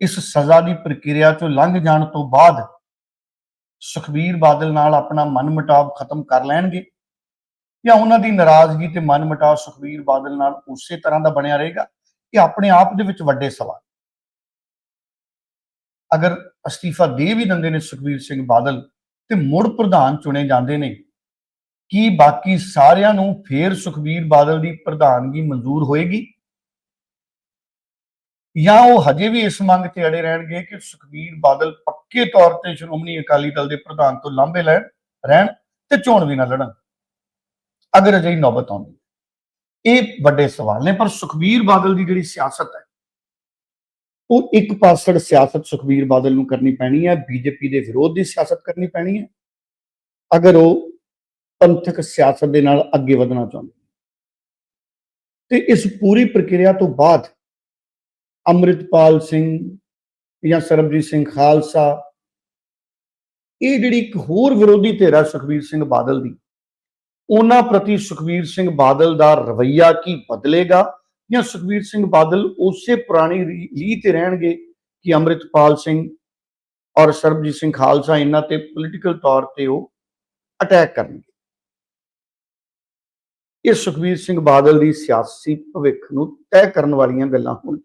ਇਸ ਸਜ਼ਾ ਦੀ ਪ੍ਰਕਿਰਿਆ ਚੋਂ ਲੰਘ ਜਾਣ ਤੋਂ ਬਾਅਦ ਸੁਖਬੀਰ ਬਾਦਲ ਨਾਲ ਆਪਣਾ ਮਨਮਟਾਵ ਖਤਮ ਕਰ ਲੈਣਗੇ ਜਾਂ ਉਹਨਾਂ ਦੀ ਨਾਰਾਜ਼ਗੀ ਤੇ ਮਨਮਟਾਵ ਸੁਖਬੀਰ ਬਾਦਲ ਨਾਲ ਉਸੇ ਤਰ੍ਹਾਂ ਦਾ ਬਣਿਆ ਰਹੇਗਾ ਇਹ ਆਪਣੇ ਆਪ ਦੇ ਵਿੱਚ ਵੱਡੇ ਸਵਾਲ। ਅਗਰ ਅਸਤੀਫਾ ਦੇ ਵੀ ਦਿੰਦੇ ਨੇ ਸੁਖਬੀਰ ਸਿੰਘ ਬਾਦਲ ਤੇ ਮੁੜ ਪ੍ਰਧਾਨ ਚੁਣੇ ਜਾਂਦੇ ਨੇ, ਕੀ ਬਾਕੀ ਸਾਰਿਆਂ ਨੂੰ ਫੇਰ ਸੁਖਬੀਰ ਬਾਦਲ ਦੀ ਪ੍ਰਧਾਨਗੀ ਮਨਜ਼ੂਰ ਹੋਏਗੀ? ਜਾਂ ਉਹ ਹਜੇ ਵੀ ਇਸ ਮੰਗ ਤੇ ਅੜੇ ਰਹਿਣਗੇ ਕਿ ਸੁਖਬੀਰ ਬਾਦਲ ਪੱਕੇ ਤੌਰ ਤੇ ਸ਼੍ਰੋਮਣੀ ਅਕਾਲੀ ਦਲ ਦੇ ਪ੍ਰਧਾਨ ਤੋਂ ਲਾਂਭੇ ਲੈਣ, ਰਹਿਣ ਤੇ ਚੋਣ ਵੀ ਨਾ ਲੜਨ ਅਗਰ ਅਜਿਹੀ ਨੌਬਤ ਆਉਂਦੀ ਹੈ। ਇਹ ਵੱਡੇ ਸਵਾਲ ਨੇ, ਪਰ ਸੁਖਬੀਰ ਬਾਦਲ ਦੀ ਜਿਹੜੀ ਸਿਆਸਤ ਹੈ, ਉਹ ਇੱਕ ਪਾਸੜ ਸਿਆਸਤ ਸੁਖਬੀਰ ਬਾਦਲ ਨੂੰ ਕਰਨੀ ਪੈਣੀ ਹੈ, ਬੀਜੇਪੀ ਦੇ ਵਿਰੋਧ ਦੀ ਸਿਆਸਤ ਕਰਨੀ ਪੈਣੀ ਹੈ ਅਗਰ ਉਹ ਪੰਥਕ ਸਿਆਸਤ ਦੇ ਨਾਲ ਅੱਗੇ ਵਧਣਾ ਚਾਹੁੰਦੇ ਤੇ ਇਸ ਪੂਰੀ ਪ੍ਰਕਿਰਿਆ ਤੋਂ ਬਾਅਦ ਅੰਮ੍ਰਿਤਪਾਲ ਸਿੰਘ ਜਾਂ ਸਰਬਜੀਤ ਸਿੰਘ ਖਾਲਸਾ। ਇਹ ਜਿਹੜੀ ਇੱਕ ਹੋਰ ਵਿਰੋਧੀ ਧਿਰ ਹੈ ਸੁਖਬੀਰ ਸਿੰਘ ਬਾਦਲ ਦੀ, ਉਹਨਾਂ ਪ੍ਰਤੀ ਸੁਖਬੀਰ ਸਿੰਘ ਬਾਦਲ ਦਾ ਰਵਈਆ ਕੀ ਬਦਲੇਗਾ ਜਾਂ ਸੁਖਬੀਰ ਸਿੰਘ ਬਾਦਲ ਉਸੇ ਪੁਰਾਣੀ ਰੀ- ਤੇ ਰਹਿਣਗੇ ਕਿ ਅੰਮ੍ਰਿਤਪਾਲ ਸਿੰਘ ਔਰ ਸਰਬਜੀਤ ਸਿੰਘ ਖਾਲਸਾ ਇਹਨਾਂ ਤੇ ਪੋਲੀਟੀਕਲ ਤੌਰ ਤੇ ਉਹ ਅਟੈਕ ਕਰਨਗੇ। ਇਹ ਸੁਖਬੀਰ ਸਿੰਘ ਬਾਦਲ ਦੀ ਸਿਆਸੀ ਭਵਿੱਖ ਨੂੰ ਤੈਅ ਕਰਨ ਵਾਲੀਆਂ ਗੱਲਾਂ ਹੋਣ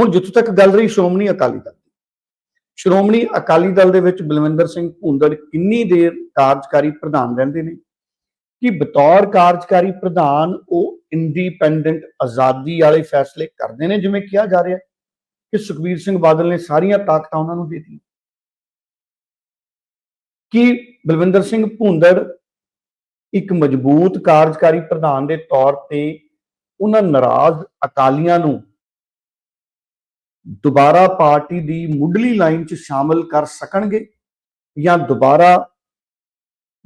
ਹੁਣ ਜਿੱਥੋਂ ਤੱਕ ਗੱਲ ਰਹੀ, ਸ਼੍ਰੋਮਣੀ ਅਕਾਲੀ ਦਲ ਦੀ। ਸ਼੍ਰੋਮਣੀ ਅਕਾਲੀ ਦਲ ਦੇ ਵਿੱਚ ਬਲਵਿੰਦਰ ਸਿੰਘ ਭੁੰਦੜ ਕਿੰਨੀ ਦੇਰ ਕਾਰਜਕਾਰੀ ਪ੍ਰਧਾਨ ਰਹਿੰਦੇ ਨੇ? ਕਿ ਬਤੌਰ ਕਾਰਜਕਾਰੀ ਪ੍ਰਧਾਨ ਉਹ ਇੰਡੀਪੈਂਡੈਂਟ ਆਜ਼ਾਦੀ ਵਾਲੇ ਫੈਸਲੇ ਕਰਦੇ ਨੇ, ਜਿਵੇਂ ਕਿਹਾ ਜਾ ਰਿਹਾ? ਕਿ ਸੁਖਬੀਰ ਸਿੰਘ ਬਾਦਲ ਨੇ ਸਾਰੀਆਂ ਤਾਕਤਾਂ ਉਹਨਾਂ ਨੂੰ ਦੇ ਦਿੱਤੀਆਂ। ਕਿ ਬਲਵਿੰਦਰ ਸਿੰਘ ਭੁੰਦੜ ਇੱਕ ਮਜ਼ਬੂਤ ਕਾਰਜਕਾਰੀ ਪ੍ਰਧਾਨ ਦੇ ਤੌਰ ਤੇ ਉਹਨਾਂ ਨਾਰਾਜ਼ ਅਕਾਲੀਆਂ ਨੂੰ ਦੁਬਾਰਾ ਪਾਰਟੀ ਦੀ ਮੁੱਢਲੀ ਲਾਈਨ 'ਚ ਸ਼ਾਮਲ ਕਰ ਸਕਣਗੇ ਜਾਂ ਦੁਬਾਰਾ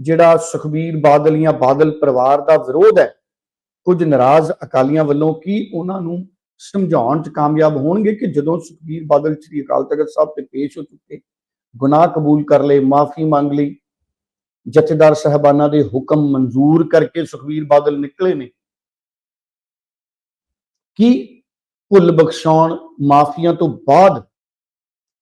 ਜਿਹੜਾ ਸੁਖਬੀਰ ਬਾਦਲ ਜਾਂ ਬਾਦਲ ਪਰਿਵਾਰ ਦਾ ਵਿਰੋਧ ਹੈ, ਕੁਝ ਨਾਰਾਜ਼ ਅਕਾਲੀਆਂ ਵੱਲੋਂ ਕੀ ਉਹਨਾਂ ਨੂੰ ਸਮਝਾਉਣ 'ਚ ਕਾਮਯਾਬ ਹੋਣਗੇ ਕਿ ਜਦੋਂ ਸੁਖਬੀਰ ਬਾਦਲ ਸ੍ਰੀ ਅਕਾਲ ਤਖਤ ਸਾਹਿਬ ਤੇ ਪੇਸ਼ ਹੋ ਚੁੱਕੇ, ਗੁਨਾਹ ਕਬੂਲ ਕਰ ਲਏ, ਮਾਫੀ ਮੰਗ ਲਈ, ਜਥੇਦਾਰ ਸਹਿਬਾਨਾਂ ਦੇ ਹੁਕਮ ਮਨਜ਼ੂਰ ਕਰਕੇ ਸੁਖਬੀਰ ਬਾਦਲ ਨਿਕਲੇ ਨੇ? ਕਿ ਭੁੱਲ ਬਖਸ਼ਾਉਣ, ਮਾਫੀਆਂ ਤੋਂ ਬਾਅਦ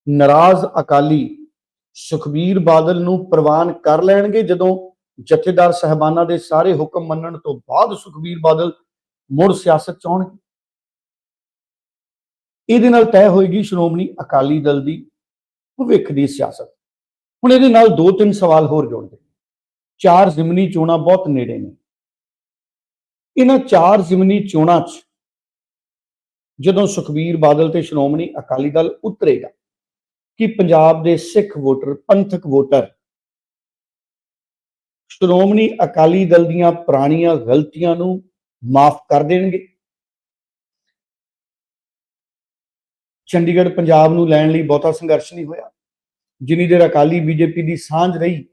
ਨਾਰਾਜ਼ ਅਕਾਲੀ ਸੁਖਬੀਰ ਬਾਦਲ ਨੂੰ ਪ੍ਰਵਾਨ ਕਰ ਲੈਣਗੇ ਜਦੋਂ ਜਥੇਦਾਰ ਸਹਿਬਾਨਾਂ ਦੇ ਸਾਰੇ ਹੁਕਮ ਮੰਨਣ ਤੋਂ ਬਾਅਦ ਸੁਖਬੀਰ ਬਾਦਲ ਮੁੜ ਸਿਆਸਤ ਚ ਆਉਣਗੇ। ਇਹਦੇ ਨਾਲ ਤੈਅ ਹੋਏਗੀ ਸ਼੍ਰੋਮਣੀ ਅਕਾਲੀ ਦਲ ਦੀ ਭਵਿੱਖ ਦੀ ਸਿਆਸਤ। ਹੁਣ ਇਹਦੇ ਨਾਲ ਦੋ ਤਿੰਨ ਸਵਾਲ ਹੋਰ ਜੁੜਦੇ ਨੇ। ਚਾਰ ਜ਼ਿਮਨੀ ਚੋਣਾਂ ਬਹੁਤ ਨੇੜੇ ਨੇ। ਇਹਨਾਂ ਚਾਰ ਜ਼ਿਮਨੀ ਚੋਣਾਂ 'ਚ ਜਦੋਂ ਸੁਖਬੀਰ ਬਾਦਲ ਤੇ ਸ਼੍ਰੋਮਣੀ ਅਕਾਲੀ ਦਲ ਉਤਰੇਗਾ ਕਿ ਪੰਜਾਬ ਦੇ ਸਿੱਖ ਵੋਟਰ, ਪੰਥਕ ਵੋਟਰ ਸ਼੍ਰੋਮਣੀ ਅਕਾਲੀ ਦਲ ਦੀਆਂ ਪੁਰਾਣੀਆਂ ਗਲਤੀਆਂ ਨੂੰ ਮਾਫ ਕਰ ਦੇਣਗੇ? ਚੰਡੀਗੜ੍ਹ, ਪੰਜਾਬ ਨੂੰ ਲੈਣ ਲਈ ਬਹੁਤਾ ਸੰਘਰਸ਼ ਨਹੀਂ ਹੋਇਆ। ਜਿੰਨੀ ਦੇਰ ਅਕਾਲੀ ਬੀਜੇਪੀ ਦੀ ਸਾਂਝ ਰਹੀ,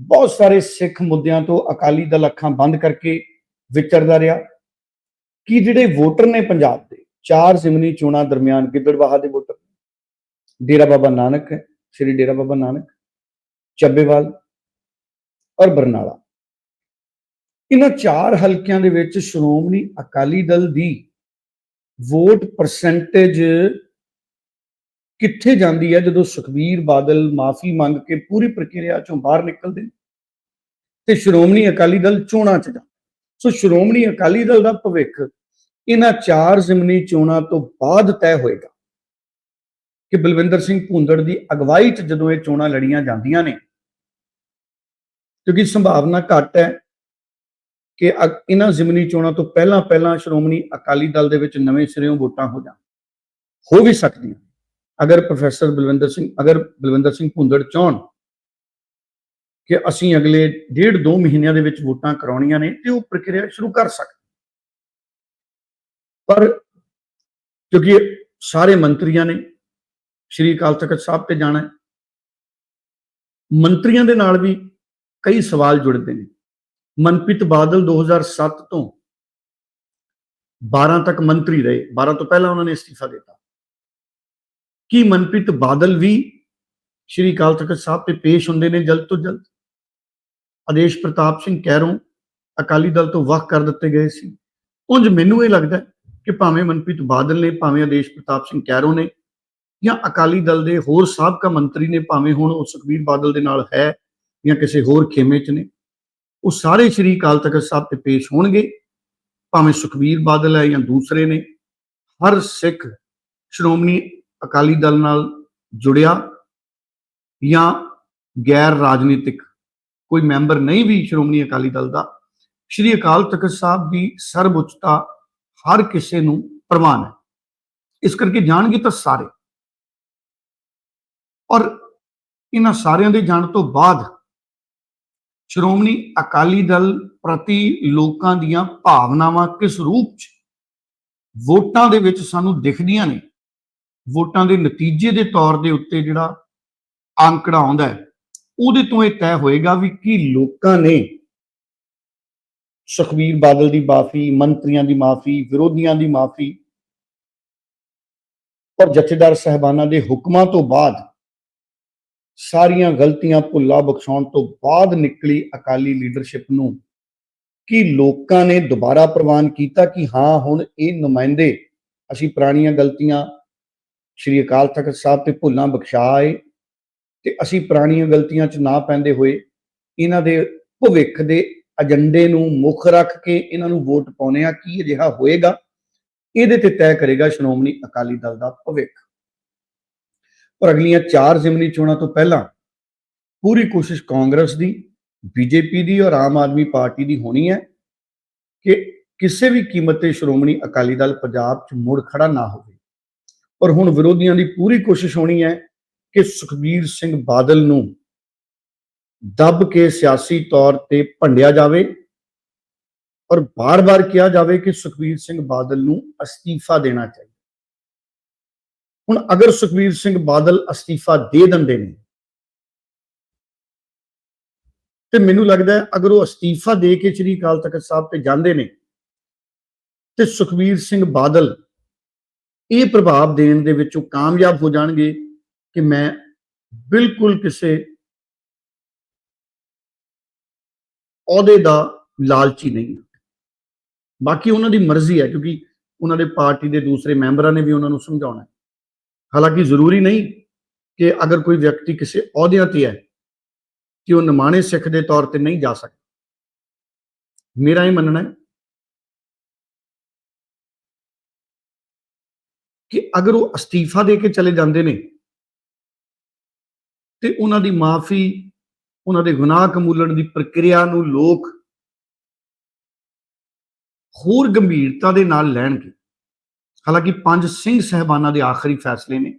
ਬਹੁਤ ਸਾਰੇ ਸਿੱਖ ਮੁੱਦਿਆਂ ਤੋਂ ਅਕਾਲੀ ਦਲ ਅੱਖਾਂ ਬੰਦ ਕਰਕੇ ਵਿਚਰਦਾ ਰਿਹਾ। ਕਿ ਜਿਹੜੇ ਵੋਟਰ ਨੇ ਪੰਜਾਬ ਦੇ ਚਾਰ ਜ਼ਿਮਨੀ ਚੋਣਾਂ ਦਰਮਿਆਨ ਗਿੱਦੜਬਾਹਾ ਦੇ ਵੋਟਰ ਡੇਰਾ ਬਾਬਾ ਨਾਨਕ ਹੈ, ਸ੍ਰੀ ਡੇਰਾ ਬਾਬਾ ਨਾਨਕ, ਚੱਬੇਵਾਲ ਔਰ ਬਰਨਾਲਾ। ਇਹਨਾਂ ਚਾਰ ਹਲਕਿਆਂ ਦੇ ਵਿੱਚ ਸ਼੍ਰੋਮਣੀ ਅਕਾਲੀ ਦਲ ਦੀ ਵੋਟ ਪਰਸੈਂਟੇਜ ਕਿੱਥੇ ਜਾਂਦੀ ਹੈ? ਜਦੋਂ ਸੁਖਬੀਰ ਬਾਦਲ ਮਾਫੀ ਮੰਗ ਕੇ ਪੂਰੀ ਪ੍ਰਕਿਰਿਆ ਚੋਂ ਬਾਹਰ ਨਿਕਲਦੇ ਤੇ ਸ਼੍ਰੋਮਣੀ ਅਕਾਲੀ ਦਲ ਚੋਣਾਂ 'ਚ ਜਾਂਦਾ ਸੋ ਸ਼੍ਰੋਮਣੀ ਅਕਾਲੀ ਦਲ ਦਾ ਭਵਿੱਖ ਇਹਨਾਂ ਚਾਰ ਜ਼ਿਮਨੀ ਚੋਣਾਂ ਤੋਂ ਬਾਅਦ ਤੈਅ ਹੋਏਗਾ ਕਿ ਬਲਵਿੰਦਰ ਸਿੰਘ ਭੁੰਦੜ ਦੀ ਅਗਵਾਈ 'ਚ ਜਦੋਂ ਇਹ ਚੋਣਾਂ ਲੜੀਆਂ ਜਾਂਦੀਆਂ ਨੇ, ਕਿਉਂਕਿ ਸੰਭਾਵਨਾ ਘੱਟ ਹੈ ਕਿ ਅ- ਇਹਨਾਂ ਜ਼ਿਮਨੀ ਚੋਣਾਂ ਤੋਂ ਪਹਿਲਾਂ ਪਹਿਲਾਂ ਸ਼੍ਰੋਮਣੀ ਅਕਾਲੀ ਦਲ ਦੇ ਵਿੱਚ ਨਵੇਂ ਸਿਰਿਓਂ ਵੋਟਾਂ ਹੋ ਜਾਣ, ਹੋ ਵੀ ਸਕਦੀਆਂ ਅਗਰ ਪ੍ਰੋਫੈਸਰ ਬਲਵਿੰਦਰ ਸਿੰਘ, ਅਗਰ ਬਲਵਿੰਦਰ ਸਿੰਘ ਭੁੰਦੜ ਚਾਹਣ ਕਿ ਅਸੀਂ ਅਗਲੇ ਡੇਢ ਦੋ ਮਹੀਨਿਆਂ ਦੇ ਵਿੱਚ ਵੋਟਾਂ ਕਰਾਉਣੀਆਂ ਨੇ ਤੇ ਉਹ ਪ੍ਰਕਿਰਿਆ ਸ਼ੁਰੂ ਕਰ ਸਕਦੇ ਪਰ ਕਿਉਂਕਿ ਸਾਰੇ ਮੰਤਰੀਆਂ ਨੇ ਸ਼੍ਰੀ ਅਕਾਲ ਤਖਤ ਸਾਹਿਬ ਤੇ ਜਾਣਾ ਹੈ, ਮੰਤਰੀਆਂ ਦੇ ਨਾਲ ਵੀ ਕਈ ਸਵਾਲ ਜੁੜਦੇ ਨੇ। ਮਨਪ੍ਰੀਤ ਬਾਦਲ 2007 ਤੋਂ 12 ਤੱਕ ਮੰਤਰੀ ਰਹੇ 12 ਤੋਂ ਪਹਿਲਾਂ ਉਹਨਾਂ ਨੇ ਅਸਤੀਫਾ ਦਿੱਤਾ। ਕੀ ਮਨਪ੍ਰੀਤ ਬਾਦਲ ਵੀ ਸ਼੍ਰੀ ਅਕਾਲ ਤਖਤ ਸਾਹਿਬ ਤੇ ਪੇਸ਼ ਹੁੰਦੇ ਨੇ ਜਲਦ ਤੋਂ ਜਲਦ? ਆਦੇਸ਼ ਪ੍ਰਤਾਪ ਸਿੰਘ ਕੈਰੋਂ ਅਕਾਲੀ ਦਲ ਤੋਂ ਵੱਖ ਕਰ ਦਿੱਤੇ ਗਏ ਸੀ। ਉਂਝ ਮੈਨੂੰ ਇਹ ਲੱਗਦਾ ਕਿ ਭਾਵੇਂ ਮਨਪ੍ਰੀਤ ਬਾਦਲ ਨੇ, ਭਾਵੇਂ ਆਦੇਸ਼ ਪ੍ਰਤਾਪ ਸਿੰਘ ਕੈਰੋਂ ਨੇ ਜਾਂ ਅਕਾਲੀ ਦਲ ਦੇ ਹੋਰ ਸਾਬਕਾ ਮੰਤਰੀ ਨੇ, ਭਾਵੇਂ ਹੁਣ ਉਹ ਸੁਖਬੀਰ ਬਾਦਲ ਦੇ ਨਾਲ ਹੈ ਜਾਂ ਕਿਸੇ ਹੋਰ ਖੇਮੇ 'ਚ ਨੇ, ਉਹ ਸਾਰੇ ਸ਼੍ਰੀ ਅਕਾਲ ਤਖਤ ਸਾਹਿਬ ਤੇ ਪੇਸ਼ ਹੋਣਗੇ। ਭਾਵੇਂ ਸੁਖਬੀਰ ਬਾਦਲ ਹੈ ਜਾਂ ਦੂਸਰੇ ਨੇ, ਹਰ ਸਿੱਖ ਸ਼੍ਰੋਮਣੀ ਅਕਾਲੀ ਦਲ ਨਾਲ ਜੁੜਿਆ ਜਾਂ ਗੈਰ ਰਾਜਨੀਤਿਕ ਕੋਈ ਮੈਂਬਰ ਨਹੀਂ ਵੀ ਸ਼੍ਰੋਮਣੀ ਅਕਾਲੀ ਦਲ ਦਾ, ਸ਼੍ਰੀ ਅਕਾਲ ਤਖਤ ਸਾਹਿਬ ਦੀ ਸਰਵਉੱਚਤਾ ਹਰ ਕਿਸੇ ਨੂੰ ਪ੍ਰਵਾਨ ਹੈ। ਇਸ ਕਰਕੇ ਜਾਣਗੇ ਤਾਂ ਸਾਰੇ। ਔਰ ਇਹਨਾਂ ਸਾਰਿਆਂ ਦੇ ਜਾਣ ਤੋਂ ਬਾਅਦ ਸ਼੍ਰੋਮਣੀ ਅਕਾਲੀ ਦਲ ਪ੍ਰਤੀ ਲੋਕਾਂ ਦੀਆਂ ਭਾਵਨਾਵਾਂ ਕਿਸ ਰੂਪ 'ਚ ਵੋਟਾਂ ਦੇ ਵਿੱਚ ਸਾਨੂੰ ਦਿਖਦੀਆਂ ਨੇ, ਵੋਟਾਂ ਦੇ ਨਤੀਜੇ ਦੇ ਤੌਰ ਦੇ ਉੱਤੇ ਜਿਹੜਾ ਅੰਕੜਾ ਆਉਂਦਾ ਹੈ, ਉਹਦੇ ਤੋਂ ਇਹ ਤੈਅ ਹੋਏਗਾ ਵੀ ਕੀ ਲੋਕਾਂ ਨੇ ਸੁਖਬੀਰ ਬਾਦਲ ਦੀ ਮਾਫੀ, ਮੰਤਰੀਆਂ ਦੀ ਮਾਫੀ, ਵਿਰੋਧੀਆਂ ਦੀ ਮਾਫੀ। ਔਰ ਜਥੇਦਾਰ ਸਹਿਬਾਨਾਂ ਦੇ ਹੁਕਮਾਂ ਤੋਂ ਬਾਅਦ ਸਾਰੀਆਂ ਗਲਤੀਆਂ ਭੁੱਲਾ ਬਖਸ਼ਾਉਣ ਤੋਂ ਬਾਅਦ ਨਿਕਲੀ ਅਕਾਲੀ ਲੀਡਰਸ਼ਿਪ ਨੂੰ, ਕਿ ਲੋਕਾਂ ਨੇ ਦੁਬਾਰਾ ਪ੍ਰਵਾਨ ਕੀਤਾ ਕਿ ਹਾਂ, ਹੁਣ ਇਹ ਨੁਮਾਇੰਦੇ ਅਸੀਂ ਪੁਰਾਣੀਆਂ ਗਲਤੀਆਂ ਸ਼੍ਰੀ ਅਕਾਲ ਤਖਤ ਸਾਹਿਬ ਤੇ ਭੁੱਲਾਂ ਬਖਸ਼ਾਏ ਤੇ ਅਸੀਂ ਪੁਰਾਣੀਆਂ ਗਲਤੀਆਂ 'ਚ ਨਾ ਪੈਂਦੇ ਹੋਏ ਇਹਨਾਂ ਦੇ ਭਵਿੱਖ ਦੇ ਏਜੰਡੇ ਨੂੰ ਮੁੱਖ ਰੱਖ ਕੇ ਇਹਨਾਂ ਨੂੰ ਵੋਟ ਪਾਉਣੇ ਆ, ਕੀ ਅਜਿਹਾ ਹੋਏਗਾ? ਇਹਦੇ ਤੇ ਤੈਅ ਕਰੇਗਾ ਸ਼੍ਰੋਮਣੀ ਅਕਾਲੀ ਦਲ ਦਾ ਭਵਿੱਖ। ਪਰ ਅਗਲੀਆਂ ਚਾਰ ਜ਼ਿਮਨੀ ਚੋਣਾਂ ਤੋਂ ਪਹਿਲਾਂ ਪੂਰੀ ਕੋਸ਼ਿਸ਼ ਕਾਂਗਰਸ ਦੀ, ਬੀਜੇਪੀ ਦੀ ਔਰ ਆਮ ਆਦਮੀ ਪਾਰਟੀ ਦੀ ਹੋਣੀ ਹੈ ਕਿ ਕਿਸੇ ਵੀ ਕੀਮਤ ਤੇ ਸ਼੍ਰੋਮਣੀ ਅਕਾਲੀ ਦਲ ਪੰਜਾਬ 'ਚ ਮੁੜ ਖੜਾ ਨਾ ਹੋਵੇ। ਔਰ ਹੁਣ ਵਿਰੋਧੀਆਂ ਦੀ ਪੂਰੀ ਕੋਸ਼ਿਸ਼ ਹੋਣੀ ਹੈ ਕਿ ਸੁਖਬੀਰ ਸਿੰਘ ਬਾਦਲ ਨੂੰ ਦੱਬ ਕੇ ਸਿਆਸੀ ਤੌਰ ਤੇ ਭੰਡਿਆ ਜਾਵੇ ਔਰ ਬਾਰ-ਬਾਰ ਕਿਹਾ ਜਾਵੇ ਕਿ ਸੁਖਬੀਰ ਸਿੰਘ ਬਾਦਲ ਨੂੰ ਅਸਤੀਫਾ ਦੇਣਾ ਚਾਹੀਦਾ। ਹੁਣ ਅਗਰ ਸੁਖਬੀਰ ਸਿੰਘ ਬਾਦਲ ਅਸਤੀਫਾ ਦੇ ਦਿੰਦੇ ਨੇ, ਤੇ ਮੈਨੂੰ ਲੱਗਦਾ ਅਗਰ ਉਹ ਅਸਤੀਫਾ ਦੇ ਕੇ ਸ੍ਰੀ ਅਕਾਲ ਤਖਤ ਸਾਹਿਬ ਤੇ ਜਾਂਦੇ ਨੇ, ਤੇ ਸੁਖਬੀਰ ਸਿੰਘ ਬਾਦਲ ਇਹ ਪ੍ਰਭਾਵ ਦੇਣ ਦੇ ਵਿੱਚ ਉਹ ਕਾਮਯਾਬ ਹੋ ਜਾਣਗੇ ਕਿ ਮੈਂ ਬਿਲਕੁਲ ਕਿਸੇ ਅਹੁਦੇ ਦਾ ਲਾਲਚੀ ਨਹੀਂ ਬਾਕੀ ਉਹਨਾਂ ਦੀ ਮਰਜ਼ੀ ਹੈ ਕਿਉਂਕਿ ਉਹਨਾਂ ਦੇ ਪਾਰਟੀ ਦੇ ਦੂਸਰੇ ਮੈਂਬਰਾਂ ਨੇ ਵੀ ਉਹਨਾਂ ਨੂੰ ਸਮਝਾਉਣਾ ਹੈ। ਹਾਲਾਂਕਿ ਜ਼ਰੂਰੀ ਨਹੀਂ ਕਿ ਅਗਰ ਕੋਈ ਵਿਅਕਤੀ ਕਿਸੇ ਅਹੁਦਿਆਂ ਤੇ ਹੈ ਕਿ ਉਹ ਨਿਮਾਣੇ ਸਿੱਖ ਦੇ ਤੌਰ ਤੇ ਨਹੀਂ ਜਾ ਸਕਦਾ। ਮੇਰਾ ਇਹ ਮੰਨਣਾ ਹੈ ਕਿ ਅਗਰ ਉਹ ਅਸਤੀਫਾ ਦੇ ਕੇ ਚਲੇ ਜਾਂਦੇ ਨੇ ਤੇ ਉਹਨਾਂ ਦੀ ਮਾਫੀ ਉਹਨਾਂ ਦੇ ਗੁਨਾਹ ਕਮੂਲਣ ਦੀ ਪ੍ਰਕਿਰਿਆ ਨੂੰ ਲੋਕ ਹੋਰ ਗੰਭੀਰਤਾ ਦੇ ਨਾਲ ਲੈਣਗੇ। ਹਾਲਾਂਕਿ ਪੰਜ ਸਿੰਘ ਸਹਿਬਾਨਾਂ ਦੇ ਆਖਰੀ ਫੈਸਲੇ ਨੇ।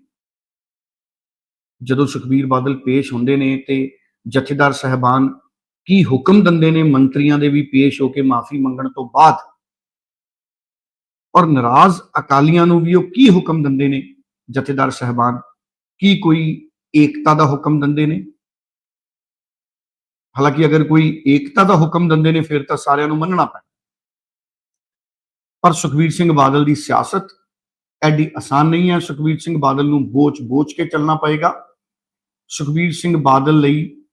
ਜਦੋਂ ਸੁਖਬੀਰ ਬਾਦਲ ਪੇਸ਼ ਹੁੰਦੇ ਨੇ ਤੇ ਜਥੇਦਾਰ ਸਹਿਬਾਨ ਕੀ ਹੁਕਮ ਦਿੰਦੇ ਨੇ, ਮੰਤਰੀਆਂ ਦੇ ਵੀ ਪੇਸ਼ ਹੋ ਕੇ ਮਾਫੀ ਮੰਗਣ ਤੋਂ ਬਾਅਦ ਔਰ ਨਾਰਾਜ਼ ਅਕਾਲੀਆਂ ਨੂੰ ਵੀ ਉਹ ਕੀ ਹੁਕਮ ਦਿੰਦੇ ਨੇ? ਜਥੇਦਾਰ ਸਹਿਬਾਨ ਕੀ ਕੋਈ ਏਕਤਾ ਦਾ ਹੁਕਮ ਦਿੰਦੇ ਨੇ? ਹਾਲਾਂਕਿ ਅਗਰ ਕੋਈ ਏਕਤਾ ਦਾ ਹੁਕਮ ਦਿੰਦੇ ਨੇ, ਫਿਰ ਤਾਂ ਸਾਰਿਆਂ ਨੂੰ ਮੰਨਣਾ ਪੈਣਾ। ਪਰ ਸੁਖਬੀਰ ਸਿੰਘ ਬਾਦਲ ਦੀ ਸਿਆਸਤ ਐਡੀ ਆਸਾਨ ਨਹੀਂ ਹੈ। ਸੁਖਬੀਰ ਸਿੰਘ ਬਾਦਲ ਨੂੰ ਬੋਚ-ਬੋਚ ਕੇ ਚੱਲਣਾ ਪਏਗਾ। ਸੁਖਬੀਰ ਸਿੰਘ ਬਾਦਲ ਲਈ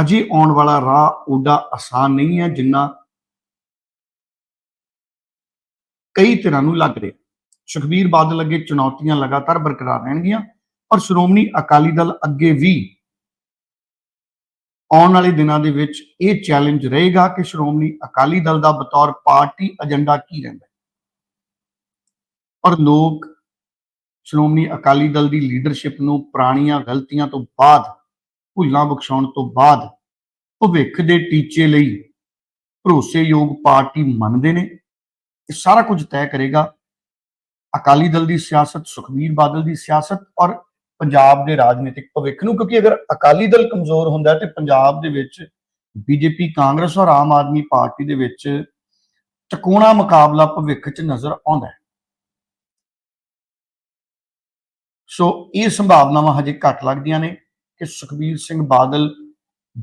ਹਜੇ ਆਉਣ ਵਾਲਾ ਰਾਹ ਓਡਾ ਆਸਾਨ ਨਹੀਂ ਹੈ, ਜਿੰਨਾ ਕਈ ਤਰ੍ਹਾਂ ਨੂੰ ਲੱਗ ਰਿਹਾ। ਸੁਖਬੀਰ ਬਾਦਲ ਅੱਗੇ ਚੁਣੌਤੀਆਂ ਲਗਾਤਾਰ ਬਰਕਰਾਰ ਰਹਿਣਗੀਆਂ। ਪਰ ਸ਼੍ਰੋਮਣੀ ਅਕਾਲੀ ਦਲ ਅੱਗੇ ਵੀ ਆਉਣ ਵਾਲੇ ਦਿਨਾਂ ਦੇ ਵਿੱਚ ਇਹ ਚੈਲੰਜ ਰਹੇਗਾ ਕਿ ਸ਼੍ਰੋਮਣੀ ਅਕਾਲੀ ਦਲ ਦਾ ਬਤੌਰ ਪਾਰਟੀ ਏਜੰਡਾ ਕੀ ਰਹਿੰਦਾ ਹੈ। ਔਰ ਲੋਕ ਸ਼੍ਰੋਮਣੀ ਅਕਾਲੀ ਦਲ ਦੀ ਲੀਡਰਸ਼ਿਪ ਨੂੰ ਪੁਰਾਣੀਆਂ ਗਲਤੀਆਂ ਤੋਂ ਬਾਅਦ, ਭੁੱਲਾਂ ਬਖਸ਼ਾਉਣ ਤੋਂ ਬਾਅਦ ਭਵਿੱਖ ਦੇ ਟੀਚੇ ਲਈ ਭਰੋਸੇਯੋਗ ਪਾਰਟੀ ਮੰਨਦੇ ਨੇ। ਇਹ ਸਾਰਾ ਕੁਝ ਤੈਅ ਕਰੇਗਾ ਅਕਾਲੀ ਦਲ ਦੀ ਸਿਆਸਤ, ਸੁਖਬੀਰ ਬਾਦਲ ਦੀ ਸਿਆਸਤ ਔਰ ਪੰਜਾਬ ਦੇ ਰਾਜਨੀਤਿਕ ਭਵਿੱਖ ਨੂੰ, ਕਿਉਂਕਿ ਅਗਰ ਅਕਾਲੀ ਦਲ ਕਮਜ਼ੋਰ ਹੁੰਦਾ ਤੇ ਪੰਜਾਬ ਦੇ ਵਿੱਚ ਬੀਜੇਪੀ, ਕਾਂਗਰਸ ਔਰ ਆਮ ਆਦਮੀ ਪਾਰਟੀ ਦੇ ਵਿੱਚ ਟਕੋਣਾ ਮੁਕਾਬਲਾ ਭਵਿੱਖ 'ਚ ਨਜ਼ਰ ਆਉਂਦਾ ਹੈ। ਸੋ ਇਹ ਸੰਭਾਵਨਾਵਾਂ ਹਜੇ ਘੱਟ ਲੱਗਦੀਆਂ ਨੇ ਕਿ ਸੁਖਬੀਰ ਸਿੰਘ ਬਾਦਲ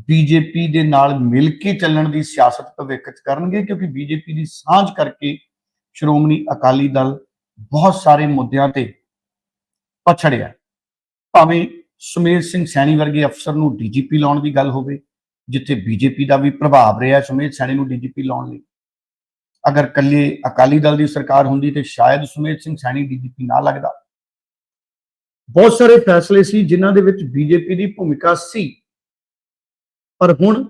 ਬੀਜੇਪੀ ਦੇ ਨਾਲ ਮਿਲ ਕੇ ਚੱਲਣ ਦੀ ਸਿਆਸਤ ਭਵਿੱਖ 'ਚ ਕਰਨਗੇ, ਕਿਉਂਕਿ ਬੀਜੇਪੀ ਦੀ ਸਾਂਝ ਕਰਕੇ ਸ਼੍ਰੋਮਣੀ ਅਕਾਲੀ ਦਲ ਬਹੁਤ ਸਾਰੇ ਮੁੱਦਿਆਂ ਤੇ ਪਛੜਿਆ ਭਾਵੇਂ ਸੁਮੇਰ ਸਿੰਘ ਸੈਣੀ ਵਰਗੇ ਅਫਸਰ ਨੂੰ ਡੀਜੀਪੀ ਲਾਉਣ ਦੀ ਗੱਲ ਹੋਵੇ, ਜਿੱਥੇ ਬੀਜੇਪੀ ਦਾ ਵੀ ਪ੍ਰਭਾਵ ਰਿਹਾ ਸੁਮੇਰ ਸੈਣੀ ਨੂੰ ਡੀਜੀਪੀ ਲਾਉਣ ਲਈ। ਅਗਰ ਕੱਲੇ ਅਕਾਲੀ ਦਲ ਦੀ ਸਰਕਾਰ ਹੁੰਦੀ ਤੇ ਸ਼ਾਇਦ ਸੁਮੇਰ ਸਿੰਘ ਸੈਣੀ ਡੀਜੀਪੀ ਨਾ ਲੱਗਦਾ। ਬਹੁਤ ਸਾਰੇ ਫੈਸਲੇ ਸੀ ਜਿਨ੍ਹਾਂ ਦੇ ਵਿੱਚ ਬੀਜੇਪੀ ਦੀ ਭੂਮਿਕਾ ਸੀ। ਪਰ ਹੁਣ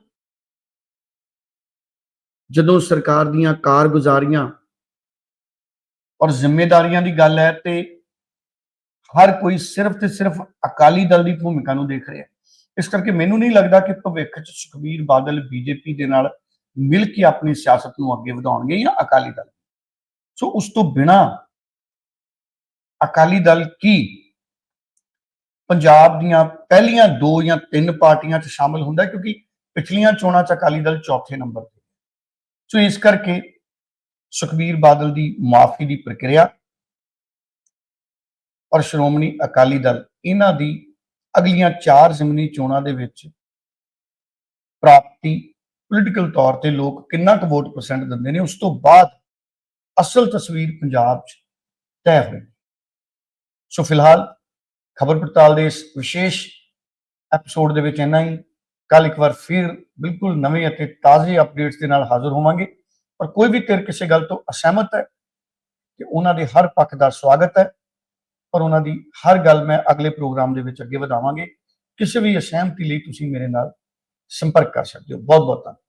ਜਦੋਂ ਸਰਕਾਰ ਦੀਆਂ ਕਾਰਗੁਜ਼ਾਰੀਆਂ ਔਰ ਜ਼ਿੰਮੇਵਾਰੀਆਂ ਦੀ ਗੱਲ ਹੈ ਤੇ ਹਰ ਕੋਈ ਸਿਰਫ ਤੇ ਸਿਰਫ ਅਕਾਲੀ ਦਲ ਦੀ ਭੂਮਿਕਾ ਨੂੰ ਦੇਖ ਰਿਹਾ ਹੈ। ਇਸ ਕਰਕੇ ਮੈਨੂੰ ਨਹੀਂ ਲੱਗਦਾ ਕਿ ਭਵਿੱਖ 'ਚ ਸੁਖਬੀਰ ਬਾਦਲ ਬੀਜੇਪੀ ਦੇ ਨਾਲ ਮਿਲ ਕੇ ਆਪਣੀ ਸਿਆਸਤ ਨੂੰ ਅੱਗੇ ਵਧਾਉਣਗੇ ਜਾਂ ਅਕਾਲੀ ਦਲ। ਸੋ ਉਸ ਤੋਂ ਬਿਨਾ ਅਕਾਲੀ ਦਲ ਕੀ ਪੰਜਾਬ ਦੀਆਂ ਪਹਿਲੀਆਂ ਦੋ ਜਾਂ ਤਿੰਨ ਪਾਰਟੀਆਂ 'ਚ ਸ਼ਾਮਲ ਹੁੰਦਾ ਕਿਉਂਕਿ ਪਿਛਲੀਆਂ ਚੋਣਾਂ 'ਚ ਅਕਾਲੀ ਦਲ ਚੌਥੇ ਨੰਬਰ ਤੇ ਸੋ ਇਸ ਕਰਕੇ ਸੁਖਬੀਰ ਬਾਦਲ ਦੀ ਮਾਫੀ ਦੀ ਪ੍ਰਕਿਰਿਆ ਔਰ ਸ਼੍ਰੋਮਣੀ ਅਕਾਲੀ ਦਲ ਇਹਨਾਂ ਦੀ ਅਗਲੀਆਂ ਚਾਰ ਜ਼ਿਮਨੀ ਚੋਣਾਂ ਦੇ ਵਿੱਚ ਪ੍ਰਾਪਤੀ ਪੋਲੀਟੀਕਲ ਤੌਰ ਤੇ ਲੋਕ ਕਿੰਨਾ ਕੁ ਵੋਟ ਪਰਸੈਂਟ ਦਿੰਦੇ ਨੇ, ਉਸ ਤੋਂ ਬਾਅਦ ਅਸਲ ਤਸਵੀਰ ਪੰਜਾਬ 'ਚ ਤੈਅ ਹੋਈ। ਸੋ ਫਿਲਹਾਲ ਖਬਰ ਪੜਤਾਲ ਦੇ ਇਸ ਵਿਸ਼ੇਸ਼ ਐਪੀਸੋਡ ਦੇ ਵਿੱਚ ਇੰਨਾ ਹੀ। ਕੱਲ ਇੱਕ ਵਾਰ ਫਿਰ ਬਿਲਕੁਲ ਨਵੇਂ ਅਤੇ ਤਾਜ਼ੇ ਅਪਡੇਟਸ ਦੇ ਨਾਲ ਹਾਜ਼ਰ ਹੋਵਾਂਗੇ। ਪਰ ਕੋਈ ਵੀ ਧਿਰ ਕਿਸੇ ਗੱਲ ਤੋਂ ਅਸਹਿਮਤ ਹੈ ਕਿ ਉਹਨਾਂ ਦੇ ਹਰ ਪੱਖ ਦਾ ਸਵਾਗਤ ਹੈ। ਪਰ ਉਹਨਾਂ ਦੀ ਹਰ ਗੱਲ ਮੈਂ ਅਗਲੇ ਪ੍ਰੋਗਰਾਮ ਦੇ ਵਿੱਚ ਅੱਗੇ ਵਧਾਵਾਂਗੇ। ਕਿਸੇ ਵੀ ਅਸਹਿਮਤੀ ਲਈ ਤੁਸੀਂ ਮੇਰੇ ਨਾਲ ਸੰਪਰਕ ਕਰ ਸਕਦੇ ਹੋ। ਬਹੁਤ ਬਹੁਤ ਧੰਨਵਾਦ।